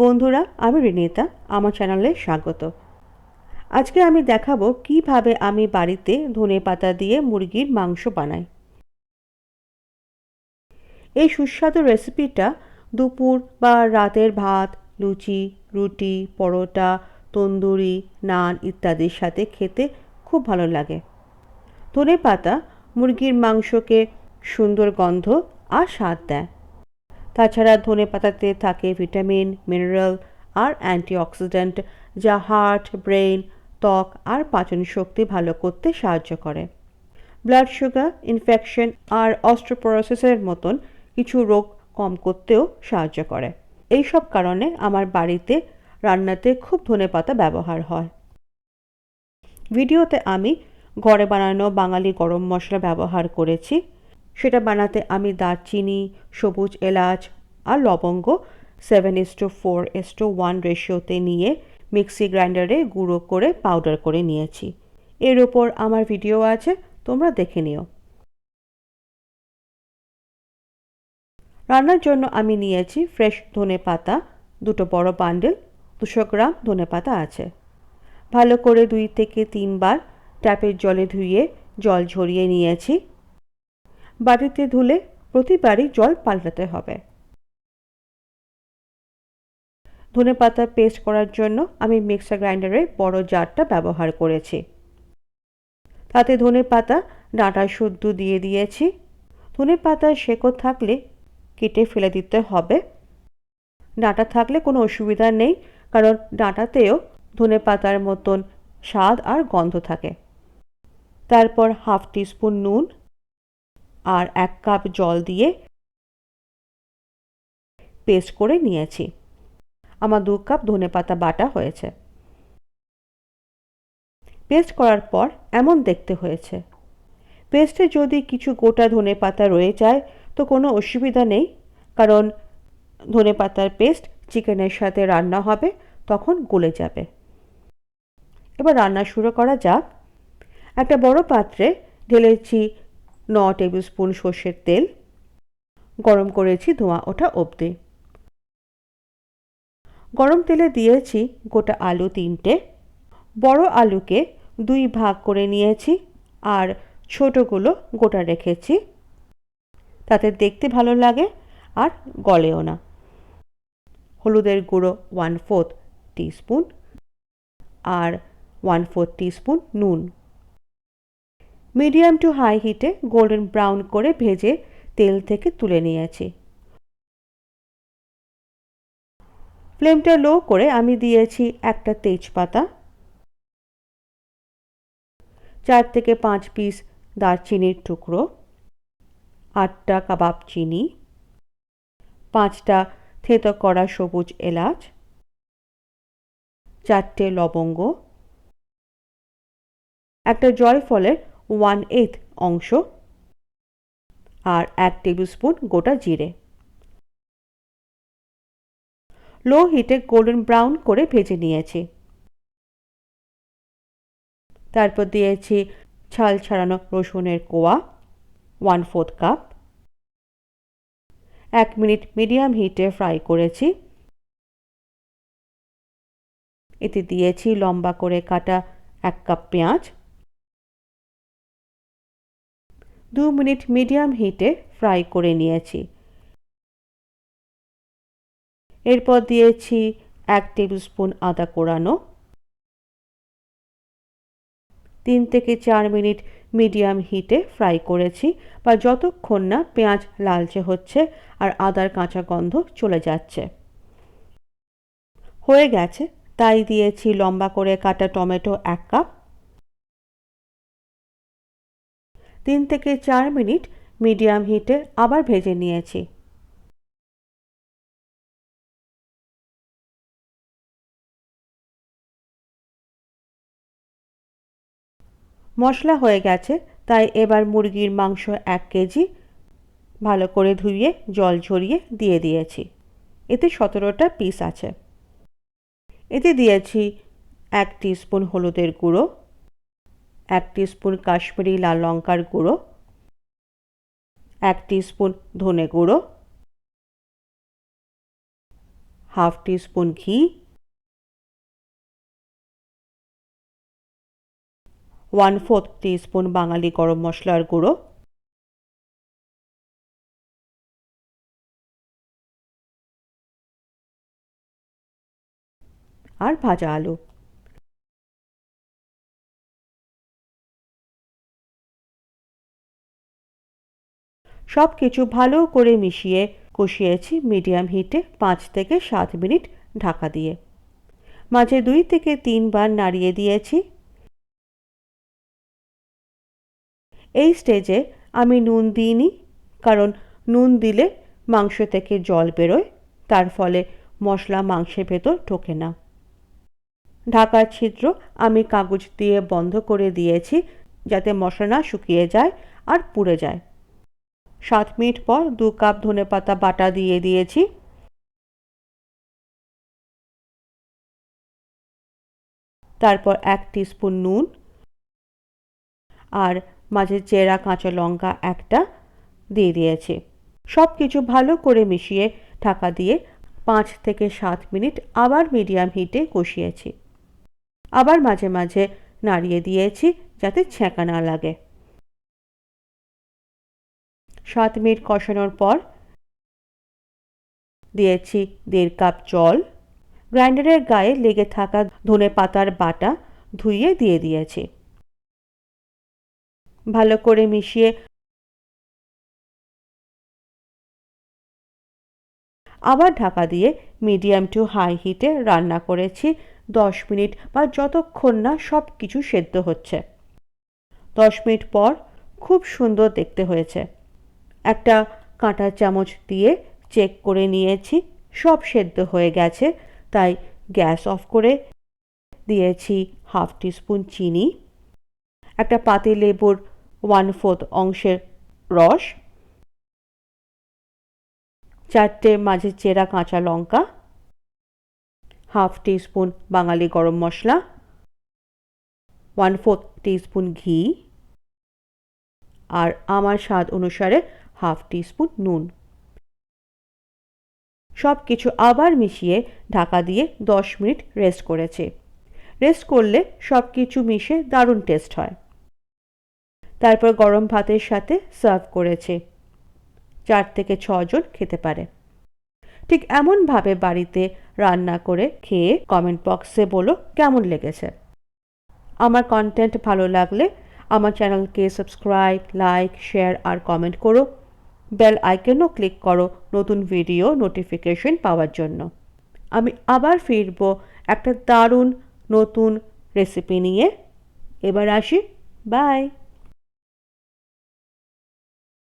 বন্ধুরা, আমি রিনিতা, আমার চ্যানেলে স্বাগত। আজকে আমি দেখাবো কীভাবে আমি বাড়িতে ধনে পাতা দিয়ে মুরগির মাংস বানাই। এই সুস্বাদু রেসিপিটা দুপুর বা রাতের ভাত, লুচি, রুটি, পরোটা, তন্দুরি, নান ইত্যাদির সাথে খেতে খুব ভালো লাগে। ধনে পাতা মুরগির মাংসকে সুন্দর গন্ধ আর স্বাদ দেয়। তাছাড়া ধনে পাতাতে থাকে ভিটামিন, মিনারেল আর অ্যান্টিঅক্সিডেন্ট, যা হার্ট ব্রেন ত্বক আর পাচন শক্তি ভালো করতে সাহায্য করে। ব্লাড সুগার, ইনফেকশন আর অস্ট্রোপোরোসিসের মতন কিছু রোগ কম করতেও সাহায্য করে। এই সব কারণে আমার বাড়িতে, রান্নাতে খুব ধনে পাতা ব্যবহার হয়। ভিডিওতে আমি ঘরে বানানো বাঙালি গরম মশলা ব্যবহার করেছি। সেটা বানাতে আমি দারচিনি, সবুজ এলাচ আর লবঙ্গ seven is to four is to one রেশিওতে নিয়ে মিক্সি গ্রাইন্ডারে গুঁড়ো করে পাউডার করে নিয়েছি। এর ওপর আমার ভিডিও আছে, তোমরা দেখে নিও। রান্নার জন্য আমি নিয়েছি ফ্রেশ ধনে পাতা, দুটো বড় বান্ডেল দুশো গ্রাম ধনে পাতা আছে। ভালো করে দুই থেকে তিনবার ট্যাপের জলে ধুয়ে জল ঝরিয়ে নিয়েছি। বাড়িতে ধুলে প্রতিবারই জল পাল্টাতে হবে। ধনে পাতা পেস্ট করার জন্য আমি মিক্সার গ্রাইন্ডারে বড় জারটা ব্যবহার করেছি। তাতে ধনে পাতা, ডাঁটা শুদ্ধ দিয়ে দিয়েছি। ধনে পাতার শেকড় থাকলে কেটে ফেলে দিতে হবে। ডাঁটা থাকলে কোনো অসুবিধা নেই, কারণ ডাঁটাতেও ধনে পাতার মতন স্বাদ আর গন্ধ থাকে। তারপর হাফ টিস্পুন নুন আর এক কাপ জল দিয়ে পেস্ট করে নিয়েছি। আমার দু কাপ ধনে পাতা বাটা হয়েছে। পেস্ট করার পর এমন দেখতে হয়েছে। পেস্টে যদি কিছু গোটা ধনে পাতা রয়ে যায়, তো কোনো অসুবিধা নেই, কারণ ধনে পাতার পেস্ট চিকেনের সাথে রান্না হবে, তখন গলে যাবে। এবার রান্না শুরু করা যাক। একটা বড় পাত্রে ঢেলেছি ন টেবিল স্পুন সর্ষের তেল। গরম করেছি ধোঁয়া ওঠা অবধি। গরম তেলে দিয়েছি গোটা আলু তিনটে। বড় আলুকে দুই ভাগ করে নিয়েছি আর ছোটোগুলো গোটা রেখেছি। তাতে দেখতে ভালো লাগে আর গলেও না। হলুদের গুঁড়ো ওয়ান ফোর্থ টিস্পুন আর ওয়ান ফোর্থ টিস্পুন নুন। মিডিয়াম টু হাই হিটে গোল্ডেন ব্রাউন করে ভেজে তেল থেকে তুলে নিয়েছি। ফ্লেমটা লো করে আমি দিয়েছি একটা তেজপাতা। চার থেকে পাঁচ পিস দারচিনির টুকরো। আটটা কাবাব চিনি। পাঁচটা থেতো করা সবুজ এলাচ। চারটে লবঙ্গ। একটা জয়ফলের ওয়ান এইথ অংশ আর এক টেবিল স্পুন গোটা জিরে। লো হিটে গোল্ডেন ব্রাউন করে ভেজে নিয়েছি। তারপর দিয়েছি ছাল ছাড়ানো রসুনের কোয়া ওয়ান ফোর্থ কাপ। এক মিনিট মিডিয়াম হিটে ফ্রাই করেছি। এতে দিয়েছি লম্বা করে কাটা এক কাপ পেঁয়াজ দু মিনিট মিডিয়াম হিটে ফ্রাই করে নিয়েছি। এরপর দিয়েছি এক টেবিল স্পুন আদা কোড়ানো তিন থেকে চার মিনিট মিডিয়াম হিটে ফ্রাই করেছি, বা যতক্ষণ না পেঁয়াজ লালচে হচ্ছে আর আদার কাঁচা গন্ধ চলে যাচ্ছে। হয়ে গেছে, তাই দিয়েছি লম্বা করে কাটা টমেটো এক কাপ। তিন থেকে চার মিনিট মিডিয়াম হিটে আবার ভেজে নিয়েছি। মশলা হয়ে গেছে, তাই এবার মুরগির মাংস এক কেজি ভালো করে ধুয়ে জল ঝরিয়ে দিয়ে দিয়েছি। এতে সতেরোটা পিস আছে। এতে দিয়েছি এক স্পুন হলুদের গুঁড়ো। এক স্পুন কাশ্মীরি লাল লঙ্কার গুঁড়ো, এক স্পুন ধনে গুঁড়ো, হাফ টিস্পুন ঘি, ওয়ান ফোর্থ টিস্পুন বাঙালি গরম মশলার গুঁড়ো, আর ভাজা আলু। সব কিছু ভালো করে মিশিয়ে কষিয়েছি মিডিয়াম হিটে পাঁচ থেকে সাত মিনিট ঢাকা দিয়ে। মাঝে দুই থেকে তিনবার নাড়িয়ে দিয়েছি। এই স্টেজে আমি নুন দিইনি, কারণ নুন দিলে মাংস থেকে জল বেরোয়, তার ফলে মশলা মাংসের ভেতর ঢোকে না। ঢাকার ছিদ্র আমি কাগজ দিয়ে বন্ধ করে দিয়েছি যাতে মশলা না শুকিয়ে যায় আর পুড়ে যায়। সাত মিনিট পর দু কাপ ধনে পাতা বাটা দিয়ে দিয়েছি। তারপর এক স্পুন নুন আর মাঝে চেরা কাঁচা লঙ্কা একটা দিয়ে দিয়েছি। সব কিছু ভালো করে মিশিয়ে ঢাকা দিয়ে পাঁচ থেকে সাত মিনিট আবার মিডিয়াম হিটে কষিয়েছি। আবার মাঝে মাঝে নাড়িয়ে দিয়েছি যাতে ছ্যাঁকা না লাগে। সাত মিনিট কষানোর পর দিয়েছি দেড় কাপ জল। গ্রাইন্ডারের গায়ে লেগে থাকা ধনে পাতার বাটা ধুইয়ে দিয়ে দিয়েছি। ভালো করে মিশিয়ে আবার ঢাকা দিয়ে মিডিয়াম টু হাই হিটে রান্না করেছি। দশ মিনিট বা যতক্ষণ না সব কিছু সেদ্ধ হচ্ছে। দশ মিনিট পর খুব সুন্দর দেখতে হয়েছে। একটা কাঁটা চামচ দিয়ে চেক করে নিয়েছি, সব সেদ্ধ হয়ে গেছে। তাই গ্যাস অফ করে দিয়েছি হাফ টিস্পুন চিনি, একটা পাতি লেবুর ওয়ান ফোর্থ অংশের রস, চারটে মাঝে চেরা কাঁচা লঙ্কা, হাফ টিস্পুন বাঙালি গরম মশলা, ওয়ান ফোর্থ টিস্পুন ঘি, আর আমার স্বাদ অনুসারে হাফ টিস্পুন নুন। সব কিছু আবার মিশিয়ে ঢাকা দিয়ে দশ মিনিট রেস্ট করেছে। রেস্ট করলে সব কিছু মিশে দারুণ টেস্ট হয়। তারপর গরম ভাতের সাথে সার্ভ করেছে। চার থেকে ছজন খেতে পারে। ঠিক এমনভাবে বাড়িতে রান্না করে খেয়ে কমেন্ট বক্সে বলো কেমন লেগেছে। আমার কন্টেন্ট ভালো লাগলে আমার চ্যানেলকে সাবস্ক্রাইব লাইক শেয়ার আর কমেন্ট করো। বেল আইকনও ক্লিক করো নতুন ভিডিও নোটিফিকেশন পাওয়ার জন্য। আমি আবার ফিরব একটা দারুণ নতুন রেসিপি নিয়ে। এবার আসি। বাই